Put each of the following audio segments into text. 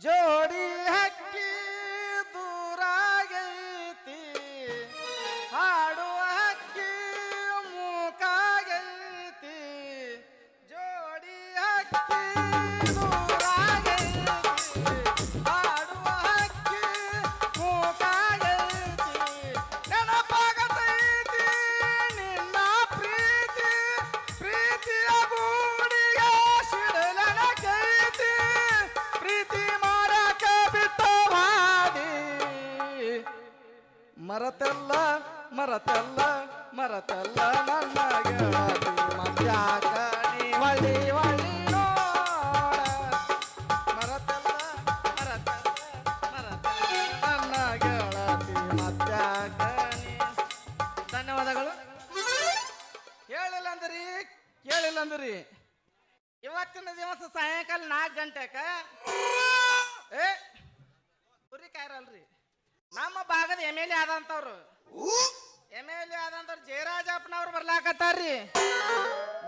ಜೋಡಿ ಮರತೆಲ್ಲ, ಮರತಲ್ಲ ಮರತಲ್ಲ ನನ್ನ ಗೆಳತಿ ಮತ್ಯಾಕ ನೀ ವಳಿ ಒಳ್ಳಿ ನೋಡ. ಮರತೆಲ್ಲ ಮರತೆಲ್ಲ, ಮರತಲ್ಲ ನನ್ನ ಗೆಳತಿ ಮತ್ಯಾಕ ನೀ ಧನ್ಯವಾದಗಳು. ಹೇಳಿಲ್ಲ ಅಂದ್ರಿ ಕೇಳಿಲ್ಲ ಅಂದ್ರಿ ಇವತ್ತಿನ ದಿವಸ ಸಾಯಂಕಾಲ ನಾಲ್ಕು ಗಂಟೆಕ? ಏ ನಮ್ಮ ಭಾಗದ ಎಂ ಎಲ್ ಎ ಆದಂತವ್ರು. ಎಂ ಎಲ್ ಎ ಆದಂತವ್ರು ಜಯರಾಜಪ್ಪನವ್ರು ಬರ್ಲಾಕತ್ತಾರ್ರಿ.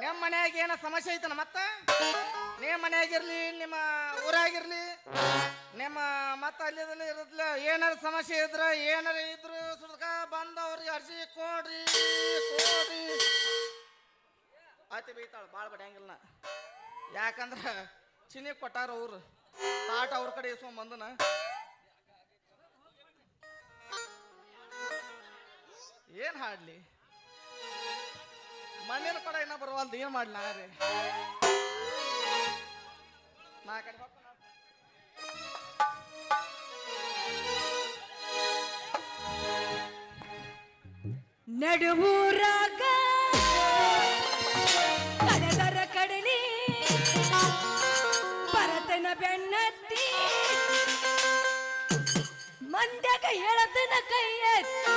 ನಿಮ್ಮ ಮನ್ಯಾಗ ಏನ ಸಮಸ್ಯೆ ಐತನ ಮತ್ತ? ನಿಮ್ಮ ಮನ್ಯಾಗಿರ್ಲಿ ನಿಮ್ಮ ಊರಾಗಿರ್ಲಿ ನಿಮ್ಮ ಮತ್ತ ಅಲ್ಲಿದಲ್ಲಿ ಇರದ್ಲ ಏನಾರ ಸಮಸ್ಯೆ ಇದ್ರ ಏನಾರ ಇದ್ರು ಸುಡ್ಕ ಬಂದವ್ರಿಗೆ ಅರ್ಜಿ ಕೊಡ್ರಿ ಕೊಡ್ರಿ. ಆಯ್ತು ಬೈತಾಳ ಭಾಳ ಬಡಿಯಂಗಿಲ್ಲ. ಯಾಕಂದ್ರ ಚಿನಿ ಕೊಟ್ಟಾರ ಅವ್ರು. ತಾಟ ಅವ್ರ ಕಡೆ ಇಸ್ಕೊಂಡ್ ಬಂದನ ಏನ್ ಹಾಡ್ಲಿ ಮಣ್ಣಿನ ಕೂಡ ಇನ್ನ ಬರವಲ್ದು ಏನ್ ಮಾಡ್ಲಿ ನಾ ರೀ ನಾ ಕಡೆ. ನಡುವೂರಾಗ ಕಡದರ ಕಡಲಿ, ಭರತನ ಬೆನ್ನತ್ತಿ ಮಂದ್ಯಾಗ ಹೇಳತನ ಕೈ ಎತ್ತಿ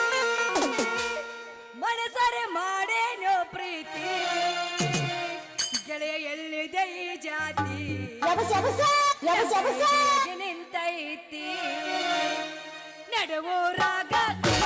ಮನಸರೆ ಮಾಡೇನೋ ಪ್ರೀತಿ ಗೆಳೆಯ ಎಲ್ಲಿದೆ ಈ ಜಾತಿ ನಿಂತೈತಿ ನಡುವೂರಾಗ ನಡು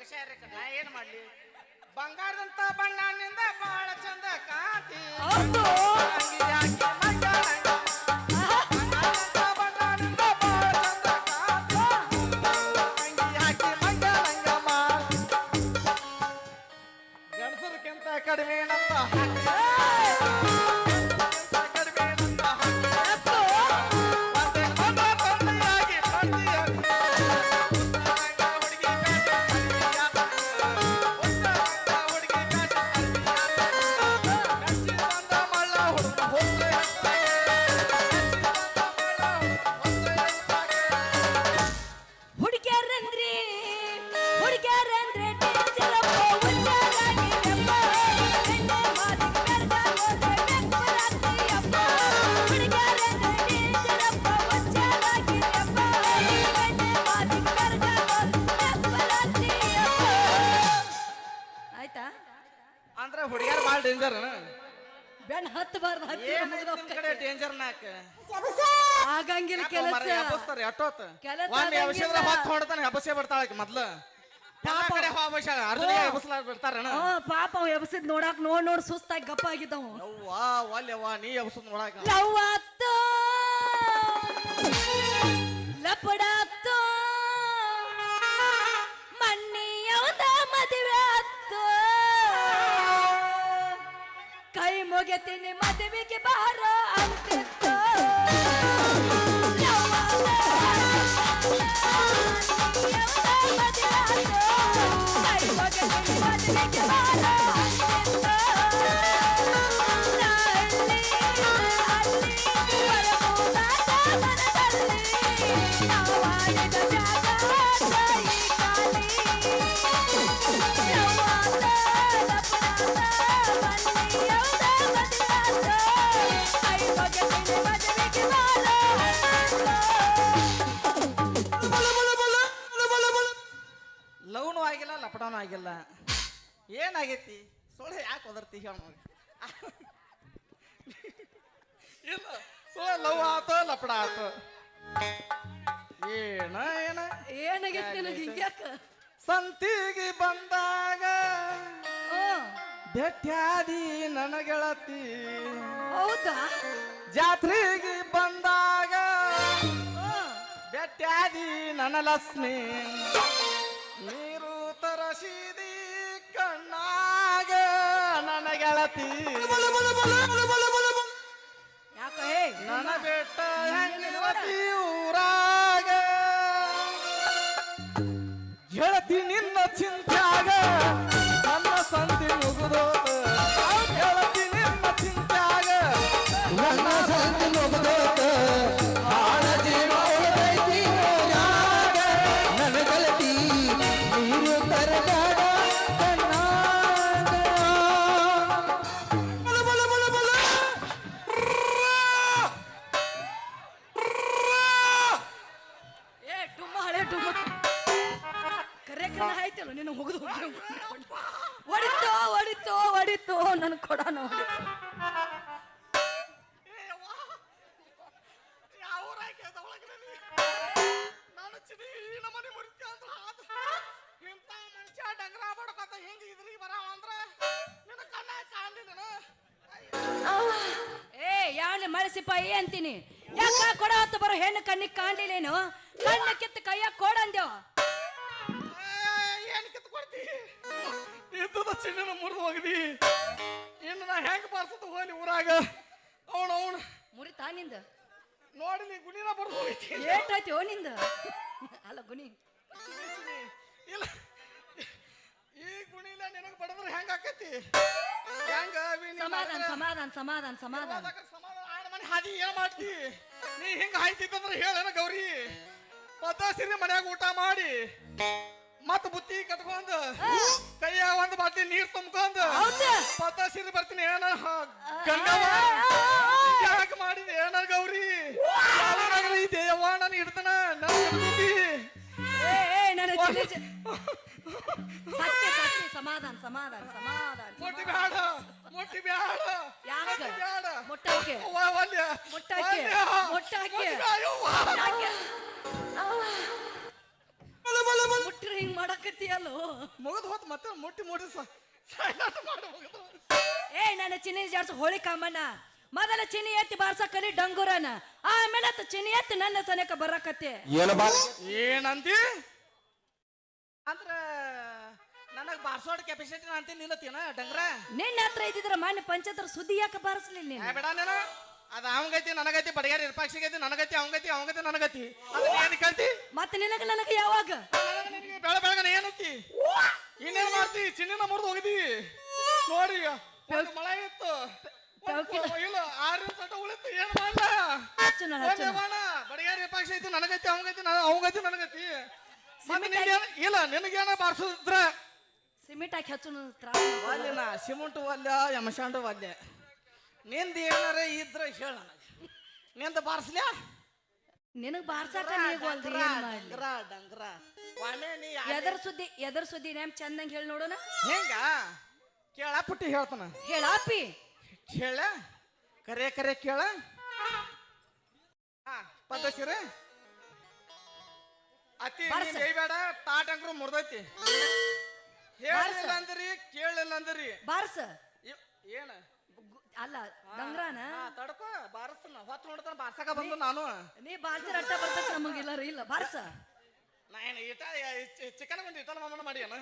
ಅಗಸ್ಯಾರೆ ನಾ ಏನ್ ಮಾಡ್ಲಿ? ಬಂಗಾರದಂತ ಬಣ್ಣನಿಂದ ಬಹಳ ಚಂದ ಕಾಂತಿ ಬಾಳ ಡೇಂಜರ್ ಬೆನ್ ಹತ್ತಬಾರ್ದು ಹತ್ತಿ ಕಡೆ ಡೇಂಜರ್ ನಾಕ ಆಗಂಗಿಲ್ಲ ಕೆಲಸ. ಹಬ್ಬಸ್ತಾರೆ ಎಟ್ಟೋತ್ ಕೆಲಸ ಒಮ್ಮೆ. ಹೊತ್ತು ಹೊಡ್ತಾನೆ ಹಬ್ಬಸೇ ಮೊದ್ಲು. ಪಾಪ ಅವ ಎಬ್ಸಿದ್ ನೋಡಾಕ್ ನೋಡ್ ನೋಡ್ ಸುಸ್ತಾಗಿ ಗಪ್ಪ ಆಗಿದ್ದವ. ನೀ ಎಬ್ಸದ್ ನೋಡಾಕ. ಲವ್ ಮುಗಿತೀನಿ ಮದುವೆಗೆ ಬಾರ ಅಂತಿತ್ತು. ಮದುವೆ ಮದುವೆಗೆ ಬಾರ ಆತ ಲಪಡ ಆತ ಏನ ಏನ? ಏನಾಗೈತಿ ನಿನಗೆ ಹಿಂಗ್ಯಾಕ? ಸಂತಿಗೆ ಬಂದಾಗ ಭೆಟ್ಯಾದಿ ನನ್ನ ಗೆಳತಿ ಹೌದಾ? ಜಾತ್ರೆಗೆ ಬಂದಾಗ ಭೆಟ್ಯಾದಿ ನನ್ನ ಲಕ್ಷ್ಮಿ ನೀರು ತರಸಿದಿ ಕಣ್ಣಾಗ ನನ್ನ ಗೆಳತಿ ನನ್ನ ಬೆಟ್ಟ ಹೆಂಗಿರತಿ ಊರಾಗ ಗೆಳತಿ ನಿನ್ನ ಚಿಂತ್ಯಾಗ. ನನ್ನ ಸಂತಿ ಮುಗಿದು ಡಂಗ್ರ ಬಡ್ಕೊತ ಹಿಂಗ್ ಇದ್ರಿಗೆ ಬರಾವ ಅಂದ್ರ? ನಿನ್ನ ಕಣ್ಣ ಕಾಣ್ಲಿಲ್ಲ ಏ ಯಾವನ ಮಳಸಿಪಾಯಿ ಅಂತೀನಿ. ಯಾಕ ಕೊಡ ಹೊತ್ತು ಬರೋ ಹೆಣ್ಣು ಕಣ್ಣಿಗೆ ಕಾಣ್ಲಿಲ್ಲೇನು ಕಣ್ಣ ಕಿತ್ತು ಕೈಯಾಗ ಕೊಡಂದೇವ್ ಕಿತ್ಕೊಡ್ತಿ ಇದ್ದದ ಚಿನ್ನನ ಮುರಿದು ಹೋಗದಿ. ಇನ್ನು ನಾ ಹೆಂಗ್ ಬಾರ್ಸದ ಹೋಲಿ ಊರಾಗ? ಅವನು ಅವನು. ಮುರಿತಾ ನಿಂದ? ನೋಡಿಲಿ ಗುಣಿನ ಬರ್ದು ಹೋಗೈತಿ ಓ ನಿಂದ? ಅಲ್ಲ ಗುಣಿ. ಇಲ್ಲ. ಈ ಗುಣಿಲ ನಿನಗೆ ಬಡದ್ರ ಹೆಂಗ ಆಕತಿ? ಹೆಂಗ ನೀ ಸಮಾಧಾನ? ಸಮಾಧಾನ ಸಮಾಧಾನ ಸಮಾಧಾನ. ಸಮಾಧಾನ ಆಡ್ ಮನೆ ಹಾದಿ ಏನ್ ಮಾಡ್ತಿ? ನೀ ಹಿಂಗ ಹಾಯ್ತಿತ್ತಂದ್ರ ಹೇಳೇನ ಗೌರಿ? ಪದ್ದ ಸಿರಿ ಮನ್ಯಾಗ ಊಟ ಮಾಡಿ ಮತ್ತ ಬುತ್ತಿ ಕಟ್ಕೊಂಡು ಕೈಯ ಒಂದು ಬಾಟ್ಲಿ ನೀರ್ ತುಂಬ್ಕೊಂಡು ಸಿರಿ ಬರ್ತೀನಿ ಏನ? ಗಂಗವ್ವ ಯಾಕೆ ಮಾಡಿದೆ ಏನ ಗೌರಿ? ಈ ದೇವ ನಾನು ಸತ್ಯ ಸಮಾಧಾನ ಸಮಾಧಾನ ಸಮಾಧಾನ ಮೊಟ್ಟಿ. ಬ್ಯಾಡ ಮೊಟ್ಟಿ ಬ್ಯಾಡ ಯಾಕ? ಮೊಟ್ಟಾಕೆ ಬ್ಯಾಡ. ಮೊಟ್ಟಾಕೆ? ವಲ್ಯ. ಬಲ. ಯಾಕೆ? ಮುಟ್ರಿ ಹಿಂಗ್ ಮಾಡಕತ್ತೀಯಲ್ಲೋ? ಮುಗಿದು ಹೋತ್ ಮತ್ತೆ ಮುಟ್ಟಿ ಮುಟ್ಟಿ ಸೈಲೆಂಟ್ ಮಾಡಿ ಮುಗಿದು ಏ ನನ್ನ ಚಿನ್ನಿ ಜಾಡ್ಸ ಹೋಳಿ ಕಾಮಣ್ಣ. ಮೊದಲ ಚಿನಿ ಎತ್ತಿ ಬಾರ್ಸ ಕಲಿ ಡಂಗುರನ. ಆಮೇಲೆ ಆತ ಚಿನ್ನಿ ಎತ್ತಿ ನನ್ನ ಸನೇಕ ಬರಕತ್ತೆ. ಏನ ಬಾ ಏನಂತಿ ಅಂದ್ರ ನನಗ್ ಬಾರ್ಸೋಡ್ ಕೆಪಾಸಿಟಿ ಅಂತೀನಿ ನಿಲ್ಲತ್ತೀನ ಡಂಗ್ರ? ನಿನ್ನ ಹತ್ರ ಇದ್ದಿದ್ರ ಮಾನ್ಯ ಪಂಚತ್ರ ಸುದ್ದಿ ಯಾಕೆ ಬಾರಿಸ್ಲಿಲ್ಲ ನೀನು? ಬೇಡ ನೀನು. ಅದ ಅವಂಗೈತಿ ನನಗತಿ ಬಡಗ್ಯಾರ ಇರ್ಪಾಕ್ಷಿಗೈತಿ ನನಗೈತಿ ಅವಂಗೈತಿ ಅವಂಗತಿ ನನಗತಿ ಅದನ್ನ ಏನ್ ಕಲ್ತಿ ಮತ್ತೆ ನಿನಗ ನನಗ ಯಾವಾಗ? ಬೆಳ ಬೆಳಗನ ಏನಂತಿ ಇನ್ನೇನ್ ಮಾಡ್ತಿ? ಚಿನ್ನ ಮುರಿದು ಹೋಗಿದಿ ನೋಡಿ ಮಳ ಮಳೆ ಇತ್ತು. ಒಂದ್. ಇಲ್ಲ ಆರು ಸಟ ಉಳಿತು. ಏನ್ ಮಾಡ್ಲ ಹಚ್ಚು ನೋಡು, ಹಚ್ಚು ಒಂದೇ ನೋಡು. ಬಾಣ ಬಡಗ್ಯಾರ ವಿಪಕ್ಷ ಐತಿ ನನಗೈತಿ ಅವಂಗೈತಿ ನನ- ಅವಂಗೈತಿ ನನಗೈತಿ ಮತ್ತೆ ಸಿಮೆಂಟ್ ನಿನ್ಗೇನ ಇಲ್ಲ ನಿನಗೇನ ಬಾರ್ಸುದ್ರ ಸಿಮೆಂಟ್ ಹಾಕಿ ಹಚ್ಚು ತ್ರಾಸ ಸಿಮೆಂಟ್ ವಲ್ಯ ಯಮಶಾಂಡ ವಲ್ಯ. ನಿಂದ ಏನಾರ ಇದ್ರ ಹೇಳ ನಿಂದ ಬಾರ್ಸ್ಲ್ಯಾ? ನಿನಗ್ ಬಾರ್ಸಾಕ ಡಂಗ್ರ ಡಂಗ್ರ. ಒಮ್ಮೆ ನೀ ಎದರ್ ಸುದ್ದಿ ಎದರ್ ಸುದ್ದಿ ನೇಮ್ ಚಂದಂಗ್ ಹೇಳಿ ನೋಡೋಣ. ಹೆಂಗ? ಕೇಳ ಪುಟ್ಟಿ ಹೇಳ್ತಾನ. ಹೇಳಾಪಿ ಕೇಳ ಕರೆ ಕರೆ ಕೇಳ. ಹಾ ಪದ್ಧತಿರ. ಅತಿ. ಬೇಡ ತಾಟಂಕ್ರು ಮುರ್ದೈತಿ. ಹೇಳಿಲ್ಲ ಅಂದ್ರಿ ಕೇಳಿಲ್ಲ ಅಂದ್ರಿ ಬಾರ್ಸ ಏನ? ಅಲ್ಲ ಗಂಗ್ರಾನ? ಹಾ, ತಡ್ಕೋ ಬಾರಸ್ನ ಹೊತ್ತು ನೋಡ್ತಾನ ಬಾರ್ಸಕ ಬಂದು ನಾನು. ನೀ ಬಾರ್ಸಿರ ಅಟ್ಟ ಬರ್ತಕ್ಕ ನಮಗಿಲ್ಲ ಇಲ್ಲ ಬಾರ್ಸ. ನಾ ಏನು ಇಟ ಚಿಕನ್ ಬಂದು ಇಟಲ್ ಮಾಮನ ಮಾಡಿ ಏನ?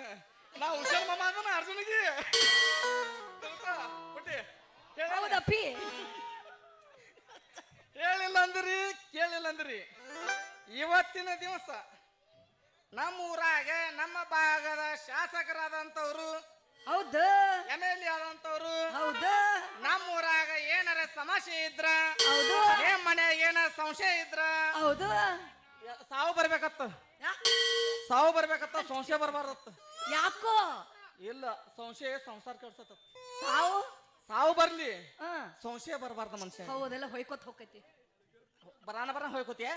ನಾ ಹುಷಾರ್ ಮಾಮ ಅದನ ಅರ್ಜುನಿಗೆ. ಪುಟ್ಟಿ ಹೇಳ. ಹೌದಪ್ಪಿ ಹೇಳಿಲ್ಲ ಅಂದ್ರಿ ಕೇಳಿಲ್ಲ ಅಂದ್ರಿ. ಇವತ್ತಿನ ದಿವಸ ನಮ್ಮ ಊರಾಗ ನಮ್ಮ ಭಾಗದ ಶಾಸಕರಾದಂಥವ್ರು ಹೌದು? ಎಂ ಎಲ್ ಎ ಆದಂಥವ್ರು ಹೌದು? ನಮ್ಮ ಊರಾಗ ಏನಾರ ಸಮಸ್ಯೆ ಇದ್ರ ಹೌದು. ಏನ್ ಮನ್ಯಾಗ ಏನಾರ ಸಂಶಯ ಇದ್ರ ಹೌದು. ಸಾವು ಬರ್ಬೇಕತ್ತ. ಸಾವು ಬರ್ಬೇಕತ್ತ ಸಂಶಯ ಬರಬಾರ್ದತ್ತ. ಯಾಕೋ? ಇಲ್ಲ ಸಂಶಯ ಸಂಸಾರ ಕೆಡ್ಸತ್ತ ಸಾವು? ಸಾವು ಬರ್ಲಿ. ಹ. ಸಂಶಯ ಬರಬಾರ್ದ ಮನುಷ್ಯ. ಹೌದೆಲ್ಲ ಹೊಯ್ಕೋತ್ ಹೋಗೈತಿ ಬರಾನ ಬರಾನ ಹೋಯ್ಕೋತಿಯ?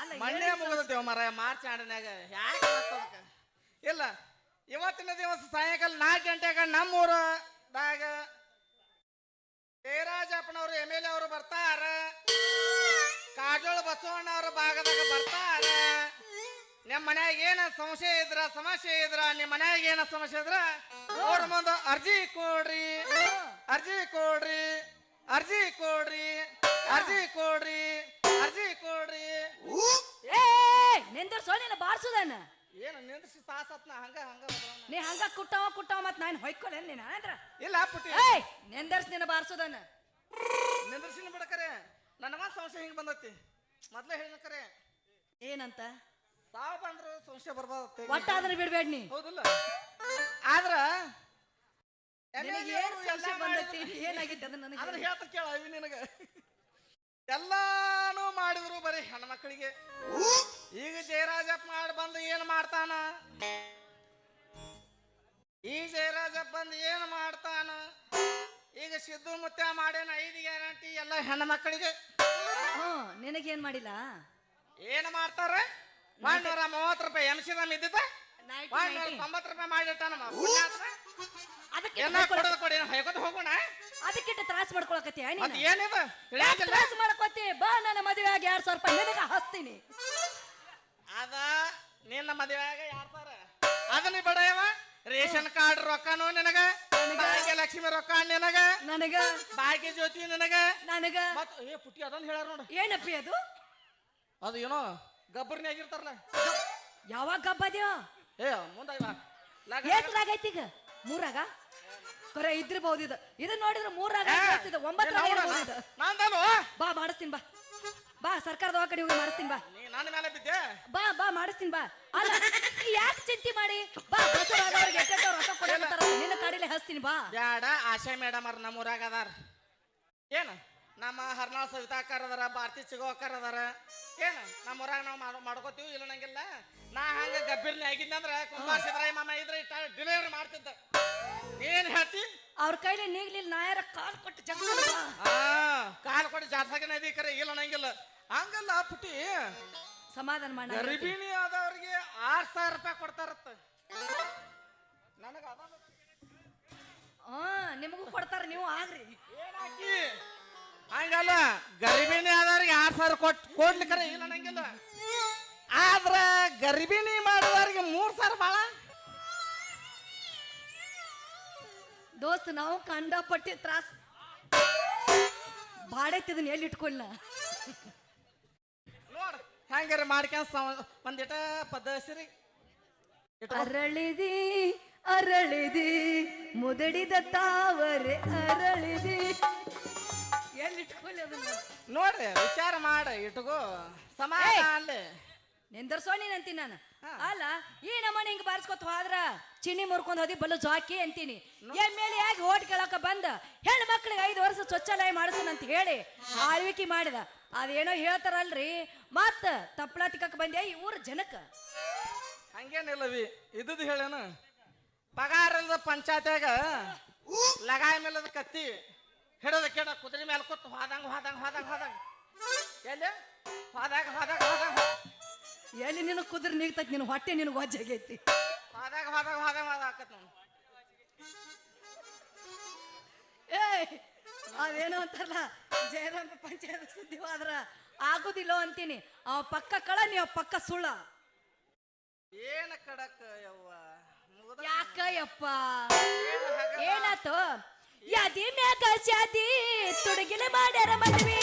ಅಲ್ಲ ಮಣ್ಣೆ ಮುಗಿದೇವ ಮರ ಮಾರ್ಚ್ ಆಡನ್ಯಾಗ ಯಾಕೆ ಇಲ್ಲ. ಇವತ್ತಿನ ದಿವಸ ಸಾಯಂಕಾಲ ನಾಲ್ಕು ಗಂಟೆಗೆ ನಮ್ಮೂರದಾಗ ಜಯರಾಜಪ್ಪನವರು, ಎಂ ಎಲ್ ಎ ಅವರು ಬರ್ತಾರ. ಕಾಜೋಳ ಬಸವಣ್ಣ ಅವ್ರ ಭಾಗದಾಗ ಬರ್ತಾರ. ನಿಮ್ಮ ಮನ್ಯಾಗ ಏನ ಸಮಸ್ಯೆ ಇದ್ರ ಸಮಸ್ಯೆ ಇದ್ರ ನಿಮ್ಮ ಮನ್ಯಾಗ ಏನ ಸಮಸ್ಯೆ ಇದ್ರ, ಅವ್ರ ಮುಂದೆ ಅರ್ಜಿ ಕೊಡ್ರಿ ಅರ್ಜಿ ಕೊಡ್ರಿ ಅರ್ಜಿ ಕೊಡ್ರಿ ಅರ್ಜಿ ಕೊಡ್ರಿ ಅರ್ಜಿ ಕೊಡ್ರಿ. ಏ ಸೋನಿನ ನೀನು ಬಾರ್ಸುದನ್ನ ಏನು ನಿಂದ್ರಿಸಿ ಸಾಸತ್ನ ಹಂಗ ಹಂಗ. ನೀ ಹಂಗ ಕುಟ್ಟವ ಕುಟ್ಟವ ಮತ್ ನಾನು ಹೊಯ್ಕೊಲ್ಲ ನೀನು ಅಂದ್ರ ಇಲ್ಲ ಪುಟಿ ಏಯ್ ನಿಂದರ್ಸ್ ನಿನ್ನ ಬಾರ್ಸುದನ್ನ. ನಿಂದ್ರಿಸಿನ ಬಿಡಕರೆ ನನಗ ಸಂಶಯ ಹಿಂಗ್ ಬಂದತಿ. ಮೊದ್ಲೇ ಹೇಳಿನಕರೆ ಏನಂತ? ಸಾವು ಬಂದ್ರು ಸಂಶಯ ಬರ್ಬಾರ್ದು ಒಟ್ಟ ಅದನ್ನ ಬಿಡ್ಬೇಡ ನೀ. ಹೌದಿಲ್ಲ. ಆದ್ರ ನಿನಗೆ ಏನ್ ಬಂದೈತಿ ಏನಾಗಿತ್ತು ಅದನ್ನ ನನಗೆ? ಅದ್ರ ಹೇಳ್ತ ಕೇಳ ಅವಿ ನಿನಗ. ಎಲ್ಲಾನು ಮಾಡಿದ್ರು ಬರೀ ಹೆಣ್ಮಕ್ಳಿಗೆ. ಈಗ ಜಯರಾಜಪ್ಪ ಮಾಡಿ ಬಂದು ಏನು ಮಾಡ್ತಾನ? ಈ ಜಯರಾಜಪ್ಪ ಬಂದು ಏನು ಮಾಡ್ತಾನ? ಈಗ ಸಿದ್ದು ಮುತ್ಯ ಮಾಡೇನ ಐದು ಗ್ಯಾರಂಟಿ ಎಲ್ಲ ಹೆಣ್ಮಕ್ಳಿಗೆ. ಹ್ಮ್ ನಿನಗೇನ್ ಮಾಡಿಲ್ಲ? ಏನ್ ಮಾಡ್ತಾರ? ಒಂದೂರ ಮೂವತ್ತು ರೂಪಾಯಿ ಎಂ ಸಿ ನಮ್ ಇದ್ದಿದ್ದ. ತೊಂಬತ್ತು ರೂಪಾಯಿ ಮಾಡಿಟ್ಟ ನಮ್ಮ ಅದಕ್ಕೆ ಎಲ್ಲ ಕೊಡೋದು ಕೊಡಿ. ಹೊಯ್ಕೊತ ಹೋಗೋಣ? ಅದಕ್ಕಿಟ್ಟು ತ್ರಾಸ ಮಾಡ್ಕೊಳಕತ್ತಿ ನೀನು? ಏನಿದು ತಿಳಿಯಾಗಿಲ್ಲ ತ್ರಾಸ ಮಾಡ್ಕೊತಿ ಬಾ ನನ್ನ ಮದುವೆ ಆಗಿ ಎರಡ್ ಸಾವಿರ ರೂಪಾಯಿ? ನಿನಗ ಹಸ್ತೀನಿ ಅದ ನಿನ್ನ ಮದುವೆಯಾಗ ಯಾರ್ತಾರ ಅದನ್ನ ಬಡಯವ ರೇಷನ್ ಕಾರ್ಡ್ ರೊಕ್ಕನು ನಿನಗ. ಭಾಗ್ಯ ಲಕ್ಷ್ಮಿ ರೊಕ್ಕ ನಿನಗ. ನನಗ. ಭಾಗ್ಯ ಜ್ಯೋತಿ ನಿನಗ. ನನಗ. ಮತ್ ಏ ಪುಟ್ಟಿ ಅದನ್ನ ಹೇಳ್ಯಾರ ನೋಡು. ಏನಪ್ಪಿ ಅದು? ಅದು ಏನೋ ಗಬ್ಬರ್ನಾಗಿರ್ತಾರಲ್ಲ ಯಾವಾಗ ಗಬ್ಬದ್ಯೋ? ಏ ಮುಂದಾಗ ಎಷ್ಟ್ರಾಗೈತಿ ಈಗ? ಮೂರಾಗ? ಕರೆ ಇದ್ರಬಹುದು ಇದು. ಇದನ್ನ ನೋಡಿದ್ರೆ ಮೂರಾಗ ಒಂಬತ್ತು ಇರ್ಬೋದು ಇದು. ಬಾ ಮಾಡಿಸ್ತೀನಿ ಬಾ. ಬಾ ಸರ್ಕಾರದ ಕಡೆ ಹೋಗಿ ಮಾಡಿಸ್ತೀನಿ ಬಾ. ನೀ ನನ್ನ ಮೇಲೆ ಬಿದ್ದೆ? ಬಾ ಬಾ ಮಾಡಿಸ್ತೀನಿ ಬಾ. ಅಲ್ಲ ಯಾಕೆ ಚಿಂತೆ ಮಾಡಿ? ಬಾ ರೊಕ್ಕ ಕೊಡಕತ್ತಾರ ನಿನ್ನ ಕಡೆಲೆ ಹಸ್ತೀನಿ ಬಾ. ಬ್ಯಾಡ ಆಶಾ ಮೇಡಮ್ ಅವ್ರ ನಮ್ಮ ಊರಾಗ ಅದಾರ. ಏನು? ನಮ್ಮ ಹರ್ನಾಳ್ ಅಕ್ಕಾರ ಅದಾರ ಭಾರತಿ ಚಿಗೋಕರ್ ಅದಾರ ಏನ? ನಮ್ಮ ಊರಾಗ ನಾವು ಮಾಡ್ ಮಾಡ್ಕೋತೀವಿ ಇಲ್ಲ ನಂಗಿಲ್ಲ. ನಾ ಹಂಗ ಗಬ್ಬಿರ್ನಿ ಆಗಿದ್ನಂದ್ರ ಕುಂಬಾರ ಸಿದ್ದರಾಯ ಮಾಮ ಇದ್ರೆ ಡೆಲಿವರಿ ಮಾಡ್ತಿದ್ದ. ಏನ್ ಹೇಳ್ತಿ? ಅವ್ರ ಕೈಲಿ ನೀಗ್ಲಿಲ್ಲ ನಾಯರ ಕಾಲ್ ಕೊಟ್ಟು ಜಗ ಆ ಕಾಲ್ ಕೊಟ್ಟು ಜಾತಕ ನದಿ ಕರೆ ಇಲ್ಲ ನಂಗಿಲ್ಲ. ಹಂಗಲ್ಲ ಪುಟಿ ಸಮಾಧಾನ ಮಾಡ ರಿಬಿಣಿ ಆದವ್ರಿಗೆ ಆರ್ ಸಾವಿರ ರೂಪಾಯಿ ಕೊಡ್ತಾರತ್ತ. ನನಗ ಅದ ಹಾ ನಿಮಗೂ ಕೊಡ್ತಾರ ನೀವು ಆಗ್ರಿ. ಏನಾಕಿ ಹಂಗಲ್ಲ ಗರಿಬಿಣಿ ಆದವ್ರಿಗೆ ಆರ್ ಸಾವಿರ ಕೊಟ್ ಕೊಡ್ಲಿಕ್ಕರೆ ಇಲ್ಲ ನಂಗಿಲ್ಲ. ಆದ್ರ ಗರಿಬಿಣಿ ಮಾಡೋರಿಗೆ ಮೂರ್ ಸಾವಿರ ಬಾಳ? ದೋಸ್ತ್ ನಾವು ಕಂಡಪಟ್ಟಿ ತ್ರಾಸ. ಬಾಡೈತಿದನ್ ಎಲ್ಲಿ ಇಟ್ಕೊಳ್ಳ ನೋಡ್ ಹೆಂಗಾರ ಮಾಡ್ಕೊಂಡ್ ಒಂದಿಟ ಪದಸಿರಿ ಅರಳಿದಿ ಅರಳಿದಿ ಮುದಡಿದ ತಾವರೆ ಅರಳಿದಿ. ಎಲ್ಲಿ ಇಟ್ಕೊಳ್ಳಿ ಅದನ್ನ? ನೋಡ್ರಿ ವಿಚಾರ ಮಾಡ ಇಟ್ಕೋ. ಸಮಾಧಾನ ಅಲ್ಲಿ. ನಿಂದರ್ಸೋ ನೀನ್ ಅಂತೀನಿ ನಾನು. ಅಲ್ಲ ಈ ನಮ್ಮನೆ ಹಿಂಗ್ ಬಾರಿಸ್ಕೊತ ಹೋದ್ರ ಚಿನ್ನಿ ಮುರ್ಕೊಂಡ್ ಹೋದಿ ಬಲ್ಲು ಜಾಕಿ ಅಂತೀನಿ. ಎಂ ಮೇಲೆ ಹೇಗೆ ಓಟ್ ಕೇಳಕ ಬಂದ ಹೆಣ್ಣು ಮಕ್ಳಿಗೆ ಐದು ವರ್ಷ ಸ್ವಚ್ಛಾಲಯ ಅಂತ ಹೇಳಿ ಆಳ್ವಿಕೆ ಮಾಡಿದ. ಅದೇನೋ ಹೇಳ್ತಾರಲ್ರಿ ಮತ್ತ ತಪ್ಪಳ ತಿಕ್ಕಕ್ ಬಂದೆ ಈ ಊರ ಜನಕ್ಕ ಹಂಗೇನಿಲ್ಲವಿ ಇದ್ದದ್ದು ಹೇಳೇನ? ಪಗಾರ ಪಂಚಾಯತ್ಯಾಗ ಲಗಾಯ ಮೇಲದ ಕತ್ತಿ ಹಿಡದ ಕೆಡ ಕುದುರೆ ಮೇಲೆ ಕೂತ್ ಹೋದಂಗ ಹೋದಂಗ ಹೋದಂಗ ಹೋದಂಗ. ಎಲ್ಲಿ? ಹೋದಾಗ ಹೋದಾಗ ಹೋದಾಗ ಎಲ್ಲಿ ನಿನಗೆ ಕುದುರೆ ನೀಗ್ತೈತಿ ನಿನ್ನ ಹೊಟ್ಟೆ ನಿನಗೆ ಹೊಜ್ಜಾಗೈತಿ ಹೋದಾಗ ಹೋದಾಗ ಹೋದಾಗ ಹೋದಾಗ ಹಾಕತ್ ಏ ಅದೇನೋ ಅಂತಾರಲ್ಲ ಜಯರಾಮ ಪಂಚಾಯತ್ ಸುದ್ದಿ ಹೋದ್ರ ಆಗುದಿಲ್ಲೋ ಅಂತೀನಿ. ಅವ ಪಕ್ಕ ಕಳ ನೀವು ಪಕ್ಕ ಸುಳ್ಳ. ಏನ ಕಡಕ ಯವ್ವ? ಮುಗ್ದ ಯಾಕ ಯಪ್ಪ? ಏನ್ ಹಗಲ? ಏನಾತು? ಯಾದಿ ಮ್ಯಾಗ ಶಾದಿ ತುಡುಗಿಲೆ ಮಾಡ್ಯಾರ ಮದ್ವಿ.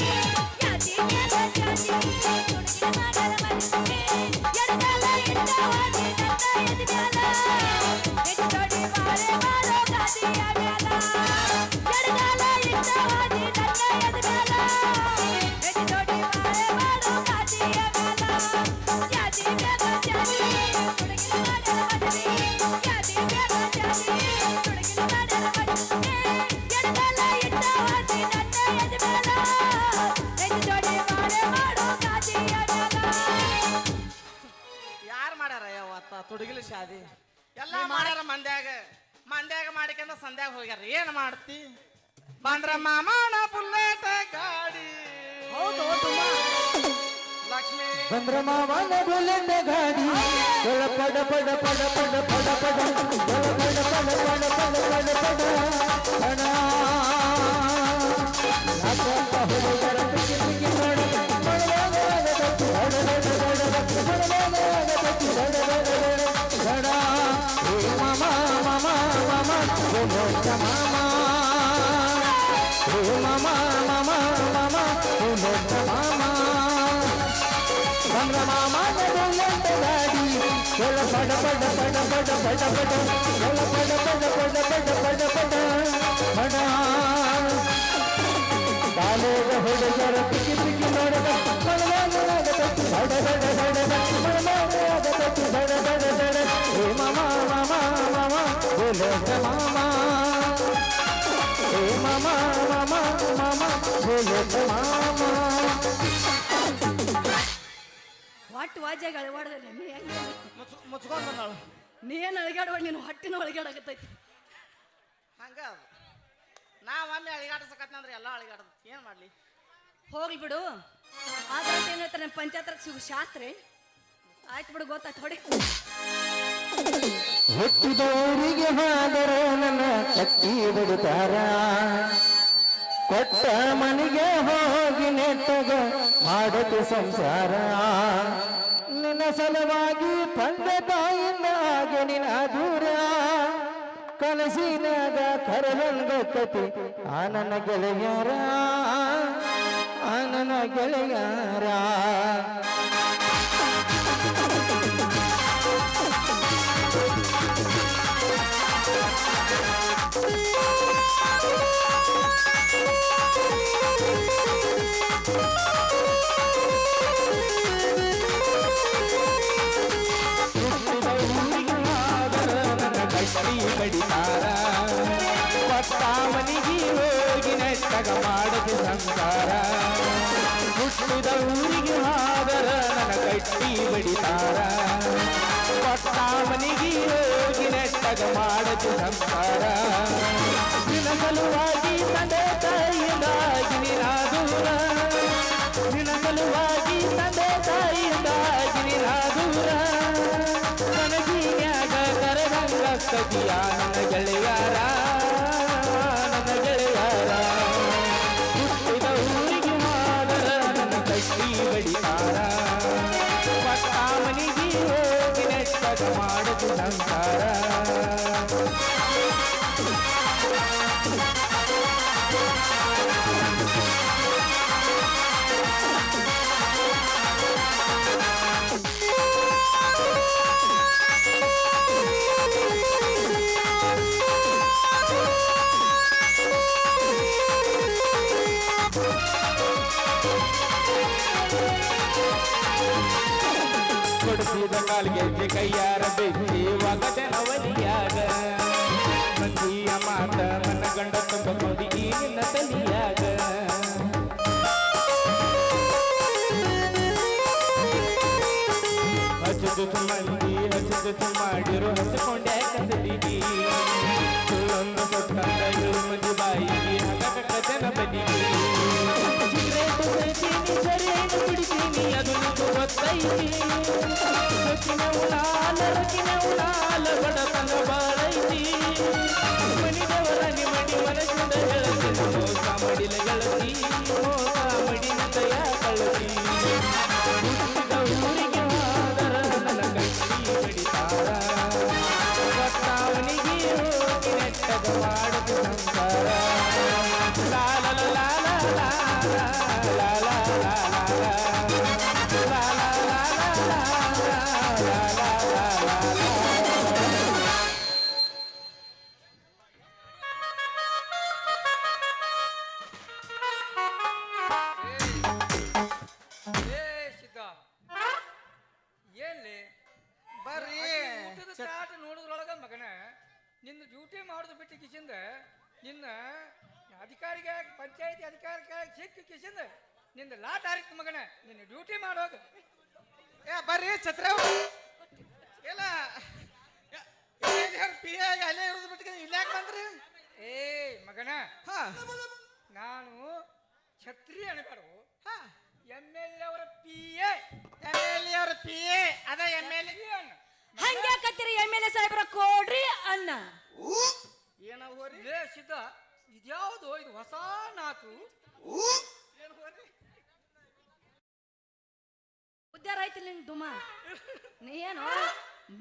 ಯಾದಿ ಮ್ಯಾಗ ಶಾದಿ ತುಡುಗಿಲೆ ಮಾಡ್ಯಾರ ಮದ್ವಿ. ಇಟ್ಟವಾದಿ ಮಂದ್ಯಾಗ ಮಾಡಿಕೊಂಡ ಸಂಧ್ಯಾಗ ಹೋಗ್ಯಾರ ಏನ್ ಮಾಡ್ತಿ ಬಂದ್ರ ಮಾಮನ ಬುಲ್ಲೆಟ್ ಗಾಡಿ ಹೌದು ತುಮ್ಮ ಲಕ್ಷ್ಮೀ ಬಂದ್ರ ಮಾವನ ಬುಲೆಟ್ ಗಾಡಿ ಪಡ ಪಡ ಪಡ ಪಡ ಪಡ ಪಡ ಪಡ ಪಡ ಪಡ ಪಡ ಪಡ ಪಡ ಪಡ ಪಡ ಬುಲೆಟ್ ಮಾಮ ಏ ಮಾಮ ಮಾಮ ಮಾಮ ಬುಲೆಟ್ ಮಾಮ ಬಂದ್ರ ಮಾಮನ ಬುಲೆಟ್ ಗಾಡಿ ಒಳ ಪಡ ಪಡ ನೋಡದ ಬಡ ಬಡ ಬಡ ಬಡ ಬಡ ಬಡ ಬಡ ಬಡ ಬಡ ಮಾಮ ಮಾಮ ಮಾಮ ಬುಲೆಟ್ ಮಾಮ ಏ ಮಾಮ ಮಾಮ ಮಾಮ ಬುಲೆಟ್ ಮಾಮ ಒಟ್ಟು ವಾಜ್ಯಗಳು ಹೊಡೆದ್ರೆ ನೀ ಮುಚ್ಕೊಂಡ್ ಬಂದಾಳು ನೀ ಏನು ಅಳಿಗಾಡುವ ನೀನು ಹೊಟ್ಟಿನ ಒಳಗಾಡಕತ್ತೈತಿ ಹಂಗ ನಾ ನಾವ್ ಒಮ್ಮೆ ಅಳಿಗಾಡ್ಸಕತ್ನಂದ್ರೆ ಎಲ್ಲ ಅಳಿಗಾಡದ ಏನು ಮಾಡಲಿ? ಹೋಗ್ಲಿ ಬಿಡು. ಆದ್ರೆ ಏನು ಹೇಳ್ತಾರೆ ನಮ್ಮ ಸಿಗು ಶಾಸ್ತ್ರಿ? ಆಯ್ತು ಬಿಡು ಗೊತ್ತಾಯ್ತು ಹೊಡಿ. ಹುಟ್ಟಿದವರಿಗೆ ಹಾದರೆ ನನ್ನ ಕಟ್ಟಿ ಬಿಡುತ್ತಾರ? ಕೊಟ್ಟ ಮನೆಗೆ ಹೋಗಿ ನೆಟ್ಟಗ ಮಾಡತು ಸಂಸಾರ. ನಿನ್ನ ಸಲವಾಗಿ ತಂದೆ ಹಾಗೆ ನಿನ್ನ ದೂರ. ಕನಸಿನಾಗ ಕರಲಂಗ ಕತಿ ಆನನ ನನ್ನ ಗೆಳೆಯರ, ಆ ಕಡಿತಾರ ಪತ್ತಾವನಿಗೆ ಹೋಗಿ ನೆಟ್ಟಗ ಮಾಡದು ಸಂಸಾರ. ಹುಟ್ಟಿದ ಊರಿಗೆ ಹಾದರ ನನ್ನ ಕಟ್ಟಿ ಬಡಿತಾರ. ಪತ್ತಾವನಿಗೆ ಹೋಗಿ ನೆಟ್ಟಗ ಮಾಡದು ಸಂಸಾರ. ನಿನ್ನ ಸಲುವಾಗಿ ತಂದೆ ತಾಯಿಯಿಂದ ದೂರ ಬಡತನ ಬಾಳೈತಿ ಮಣಿದವರ ನಿಮಣಿ ಮನಸ್ಸಿಂದ ಹೇಳತೀನಿ ನಿನ್ನ ಡ್ಯೂಟಿ ಮಾಡೋದು ಬಿಟ್ಟು ಕಿಶಿಂದ ನಿನ್ನ ಅಧಿಕಾರಿಗೆ ಪಂಚಾಯತಿ ಅಧಿಕಾರಿಗೆ ಸಿಕ್ಕ ಕಿಸಿಂದ ನಿನ್ನ ಲಾಟ್ ಆರಿತ್ತು ಮಗನ ನಿನ್ನ ಡ್ಯೂಟಿ ಮಾಡೋಗ ಏ ಬರ್ರಿ ಛತ್ರ ಇಲ್ಲ ಪಿ ಅಲ್ಲೇ ಇರೋದು ಬಿಟ್ಟು ಇಲ್ಲಿ ಬಂದ್ರಿ? ಏ ಮಗನ. ಹಾ. ನಾನು ಛತ್ರಿ ಅಣಗಾಡು ಹಾ. ಎಂ ಎಲ್ ಅವರ P A M L A ಅವ್ರ ಪಿ ಎ ಅದ ಎಂ ಎಲ್ ಎ ಹಂಗೆ ಕತ್ತೀರಿ ಎಂ ಎಲ್ ಎ ಸಾಹೇಬ್ರ ಕೊಡ್ರಿ ಅನ್ನ. ಏನ ಹೋರಿ? ಲೇ ಸಿದ್ಧ ಇದ್ಯಾವುದು? ಇದು ಹೊಸ ನಾತು ಏನ್ ಹೋರಿ? ಐತಿ ನಿನ್ ದುಮ? ನೀ ಏನು?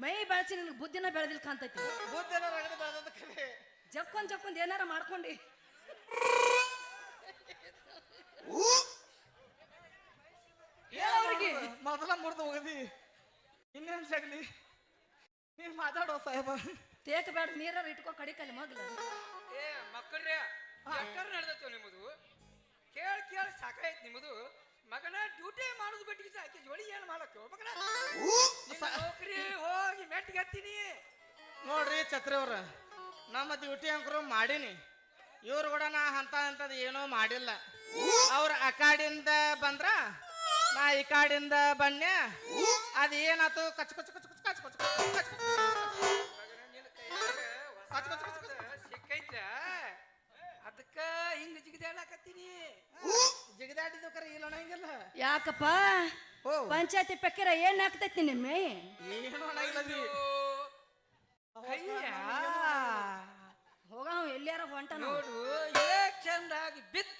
ಮೈ ಬೆಳೆಸಿ ನಿನ್ ಬುದ್ಧಿನ ಬೆಳೆದಿಲ್ ಕಾಣ್ತೈತಿ. ಬುದ್ಧನ ರಗಡ ಬೆಳೆದ ಕರೆ. ಜಕ್ಕೊಂದ್ ಜಕ್ಕೊಂದ್ ಏನಾರ ಮಾಡ್ಕೊಂಡಿ. ಹೇಳ ಅವ್ರಿಗೆ ಮೊದಲ ಮುರಿದು ಹೋಗದಿ. ಇನ್ನೇನ್ ಜಗಲಿ ನೀನ್ ಮಾತಾಡೋ ಸಾಹೇಬ. ತೇಕ ಬೇಡ ನೀರಾರು ಇಟ್ಕೋ ಕಡಿಕಲ್ಲಿ ಮಗ್ಲ. ಏ ಮಕ್ಕಳ್ರೆ ಎಟ್ಟರ ನಡೆದತ್ತು ನಿಮ್ಮದು? ಕೇಳಿ ಕೇಳಿ ಸಾಕಾಯ್ತು ನಿಮ್ಮದು. ಮಗನ ಡ್ಯೂಟಿ ಮಾಡೋದು ಬಿಟ್ಟು ಸಾಕಿ ಜೋಳಿ ಏನು ಮಾಡಕ್ಕೆ ಮಗನ ನಿನ್ನ ನೌಕರಿ ಹೋಗಿ ಮೆಟ್ಟಿಗೆ ಹತ್ತೀನಿ. ನೋಡ್ರಿ ಛತ್ರಿ ಅವ್ರ ನಮ್ಮ ಡ್ಯೂಟಿ ಅಂಕರು ಮಾಡೀನಿ. ಇವ್ರು ಕೂಡ ನಾ ಅಂತ ಅಂತದ್ ಏನೂ ಮಾಡಿಲ್ಲ. ಅವ್ರ ಅಕಾಡಿಂದ ಕಾಡಿಂದ ಬಂದ್ರ ನಾ ಈ ಕಾಡಿಂದ ಬನ್ನೆ ಅದ ಏನಾತು ಕಚ್ ಕಚ್ ಕಚ್ ಕಚ್ ಕಚ್ ಕಚ್ ಕಚ್ ಸಿಕ್ಕೈತೆ ಅದಕ್ಕ ಹಿಂಗ ಜಿಗಿದಾಡಕತ್ತೀನಿ ಜಿಗಿದಾಡಿದ್ದು ಕರೆ ಇಲ್ಲ ಹಿಂಗಿಲ್ಲ ಯಾಕಪ್ಪ ಪಂಚಾಯತಿ ಪಕ್ಕಿರ ಏನ್ ಆಗ್ತೈತಿ ನಿಮ್ಮೆ ಏನು ಹೋಗ ಎಲ್ಲಿಯಾರ ಹೊಂಟ ನೋಡು ಏ ಚಂದಾಗಿ ಬಿತ್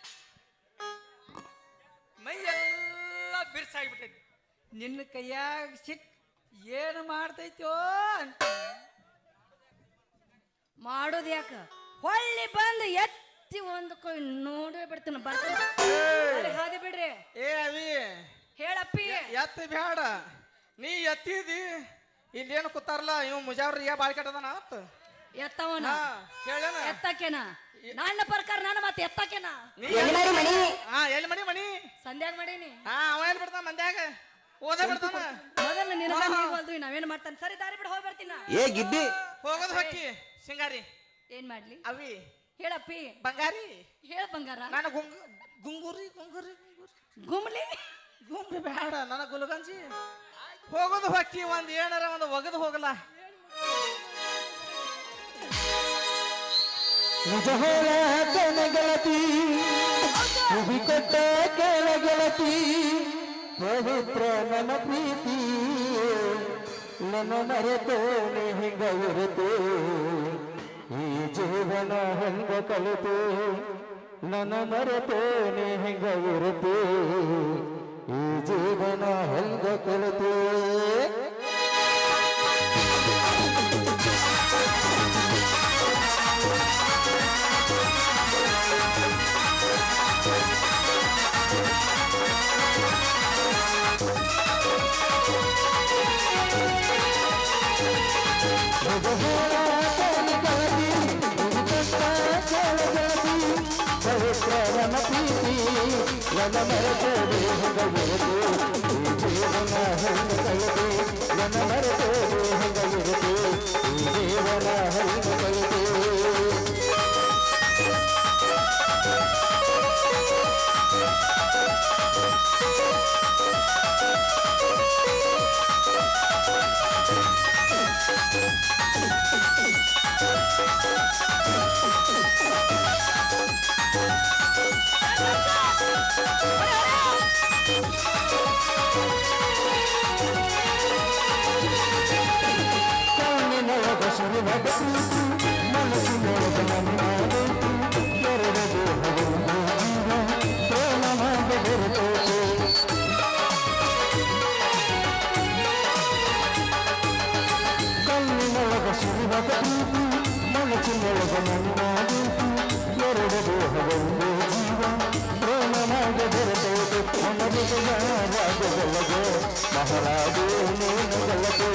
ಮೈಯಲ್ಲ ಬಿರ್ಸಾಗ್ಬಿಟ್ಟೈತಿ. ನಿನ್ನ ಕೈಯಾಗ ಸಿಕ್ ಏನು ಮಾಡ್ತೈತೋ ಅಂತ. ಮಾಡೋದ್ ಯಾಕ? ಹೊಳ್ಳಿ ಬಂದು ಎತ್ತಿ ಒಂದು ಕೈ ನೋಡೇ ಬಿಡ್ತೀನಿ ಬರ್ತೀನಿ. ಹಾದಿ ಬಿಡ್ರಿ. ಏ ಅವಿ! ಹೇಳಪ್ಪಿ. ಎತ್ತಿ ಬೇಡ ನೀ ಎತ್ತಿದಿ ಇಲ್ಲೇನು ಕೂತಾರಲ್ಲ ಇವ್ ಮುಜಾವ್ರಿಗೆ ಬಾಳ್ ಕೆಟ್ಟದನ ಆತ್. ಎತ್ತವನ. ಹಾ ಕೇಳೇನ ಎತ್ತಕೇನ ನನ್ನ ಪ್ರಕಾರ ನಾನು ಮತ್ತೆ ಎತ್ತಕೇನ ನೀ ಹಾ ಎಲ್ಲಿ ಮಣಿ ಮಣಿ? ಸಂಧ್ಯಾಗ ಮಾಡೀನಿ. ಹಾ ಅವ ಏನ್ ಬಿಡ್ತಾನ ಮಂದ್ಯಾಗ? ಓದ ಬಿಡ್ತಾನ? ಮೊದಲು ನಿನ್ನ ಹೋಲ್ದ್ವಿ ನಾವೇನ್ ಮಾಡ್ತಾನೆ? ಸರಿ ದಾರಿ ಬಿಡ ಹೋಗಿ ಬರ್ತೀನ ಏ ಗಿಡ್ಡಿ ಹೋಗೋದು ಹೊಕ್ಕಿ ಸಿಂಗಾರಿ. ಏನ್ ಮಾಡ್ಲಿ? ಅವಿ. ಹೇಳಪ್ಪಿ. ಬಂಗಾರಿ. ಹೇಳ ಬಂಗಾರ. ನಾನು ಗುಂಗ್ ಗುಂಗುರಿ ಗುಂಗುರಿ ಗುಂಗುರಿ. ಗುಮ್ಲಿ ಗುಂಬಿ ಬೇಡ ನನ್ನ ಗುಲ್ಗಂಜಿ. ಹೋಗೋದು ಹೊಕ್ಕಿ ಒಂದ್ ಏನಾರ ಒಂದು ಒಗದು ಹೋಗಲ್ಲ. ನಿಜ ಹೇಳತನ ಗೆಳತಿ ಹುಬಿ ಕೊಟ್ಟ ಕೇಳ ಗೆಳತಿ ಪವಿತ್ರ ನನ್ನ ಪ್ರೀತಿ ನನ್ನ ಮರೆತೋನೆ ಹಿಂಗ ಇರುತ್ತೆ ಈ ಜೀವನ ಹಂಗ ಕಲಿತೆ ನನ್ನ ಮರೆತೋನೆ ಹಿಂಗ ಇರುತ್ತೆ ಈ ಜೀವನ ಹಂಗ ಕಲಿತೆ రాజగలగో మహారాజు నూనెగలతో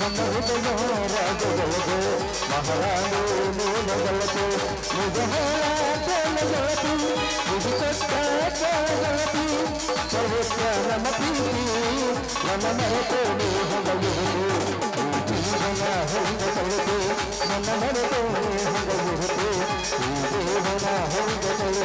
మన హృదయం రాజగలగో మహారాజు నూనెగలతో నిజగలతో నిజగలతో సర్వత్ర నమ ప్రీతి నమ మరతో నేహగలుగుతూ జీవన హృదయతో మన మరతో నేహగలుగుతూ జీవన హృదయ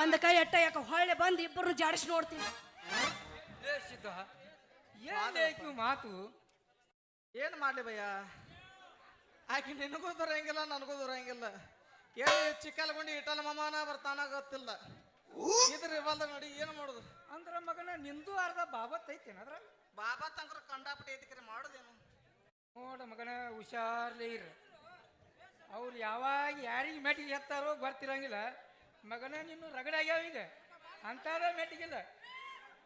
ಒಂದ್ ಕೈ ಎಟ್ಟ ಯಾಕ ಹೊಳ್ಳೆ ಬಂದು ಇಬ್ಬರು ಜಾಡಿಸಿ ನೋಡ್ತೀನಿ. ಏನು ಮಾತು. ಏನು ಮಾಡಲಿ ಭಯ್ಯ? ಆಕೆ ನಿನಗೂ ದೊರೆಯಂಗಿಲ್ಲ, ನನಗೂ ದೊರೆಯಂಗಿಲ್ಲ. ಕೇಳಿ ಚಿಕ್ಕಲ್ಗೊಂಡು ಇಟಲ್ ಮಮಾನ ಬರ್ತಾನ ಗೊತ್ತಿಲ್ಲ. ಇದ್ರ ಇವಲ್ದ ನೋಡಿ ಏನು ಮಾಡುದು? ಅಂದ್ರ ಮಗನ ನಿಂದು ಅರ್ಧ ಬಾಬತ್ ಐತೇನ ಅದ್ರ? ಬಾಬಾ ತಂಗ್ರ ಕಂಡಾಪಟ್ಟಿ ಐತಿಕ್ರಿ ಮಾಡುದೇನು? ನೋಡ ಮಗನ ಹುಷಾರ್ಲಿ ಇರ. ಅವ್ರು ಯಾವಾಗ ಯಾರಿಗೆ ಮೆಟ್ಟಿಗೆ ಎತ್ತಾರೋ ಬರ್ತಿರಂಗಿಲ್ಲ ಮಗನ ನಿನ್ನ ರಗಡಾಗ್ಯಾವ ಈಗ. ಅಂತಾದ ಮೆಟ್ಟಿಗಿಲ್ಲ.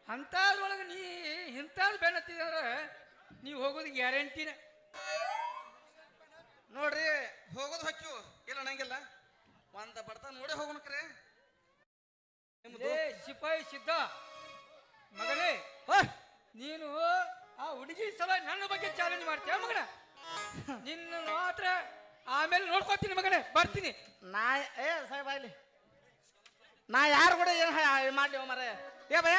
ಅಂಥದ್ರೊಳಗೆ ನೀ ಇಂಥದ್ದು ಬೆನ್ನತ್ತಿದ್ರೆ ನೀವು ಹೋಗೋದು ಗ್ಯಾರಂಟಿನ ನೋಡ್ರಿ ಹೋಗೋದು ಹಚ್ಚು. ಇಲ್ಲ ನಂಗಿಲ್ಲ. ಒಂದ ಬರ್ತಾ ನೋಡೇ ಹೋಗೋಣಕ್ರಿ. ಲೇ ಸಿಪಾಯಿ ಸಿದ್ಧ. ಮಗನೇ ನೀನು ಆ ಹುಡುಗಿ ಸಲ ನನ್ನ ಬಗ್ಗೆ ಚಾಲೆಂಜ್ ಮಾಡ್ತೀಯ ಮಗನ? ನಿನ್ನ ಮಾತ್ರ ಆಮೇಲೆ ನೋಡ್ಕೊತೀನಿ ಮಗನೇ ಬರ್ತೀನಿ. ನಾ ಏ ಸಾಹೇಬ ಇಲ್ಲಿ. ನಾ ಯಾರು ಕೂಡ ಏನು ಮಾಡ್ಲಿ ಮರ ಏ ಭಯ.